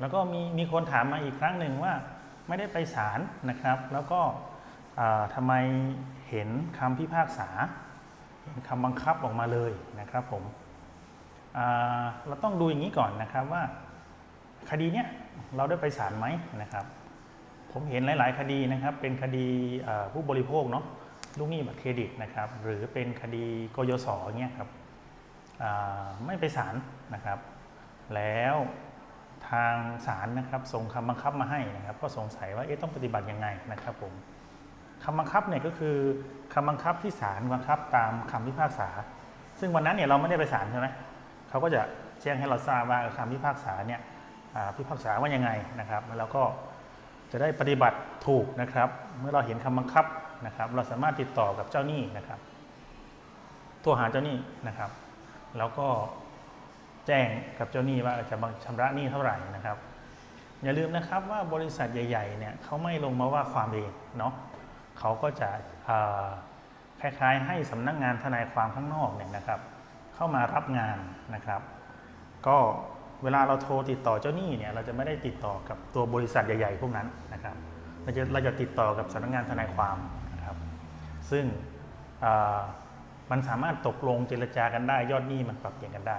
แล้วก็มีมีคนถามมาอีกครั้งหนึ่งว่าไม่ได้ไปศาลนะครับ แล้วก็อ่าทำไมเห็นคำพิพากษา เห็นคำบังคับออกมาเลยนะครับผมเราต้องดูอย่างนี้ก่อนนะครับว่า คดีเนี้ยเราได้ไปศาลไหมนะครับ ผมเห็นหลาย ๆ คดีนะครับ เป็นคดีผู้บริโภคเนาะลูกหนี้บัตรเครดิตนะครับ หรือเป็นคดีกยศเงี้ยครับไม่ไปศาลนะครับ แล้ว ทางศาลนะครับส่งคำบังคับมาให้นะครับ ก็สงสัยว่าเอ๊ะต้องปฏิบัติยังไงนะครับผมคำบังคับเนี่ยก็คือคำบังคับที่ศาลบังคับตามคำพิพากษา ซึ่งวันนั้นเนี่ยเราไม่ได้ไปศาลใช่ไหมเขาก็จะแจ้งให้เราทราบว่าคำพิพากษาเนี่ยพิพากษาว่ายังไงนะครับ แล้วก็จะได้ปฏิบัติถูกนะครับ เมื่อเราเห็นคำบังคับนะครับ เราสามารถติดต่อกับเจ้าหนี้นะครับโทรหาเจ้าหนี้นะครับ แล้วก็ แจ้งกับเจ้าหนี้ว่าจะบังชำระหนี้เท่าไหร่นะครับ อย่าลืมนะครับว่าบริษัทใหญ่ๆเนี่ยเขาไม่ลงมาว่าความเองเนาะเขาก็จะคล้ายๆ ให้สำนักงานทนายความข้างนอกเนี่ยนะครับ เข้ามารับงานนะครับ ก็เวลาเราโทรติดต่อเจ้าหนี้เนี่ยเราจะไม่ได้ติดต่อกับตัวบริษัทใหญ่ๆพวกนั้นนะครับเราจะเราจะติดต่อกับสำนักงานทนายความนะครับ ซึ่งมันสามารถตกลงเจรจากันได้ยอดหนี้มันปรับเปลี่ยนกันได้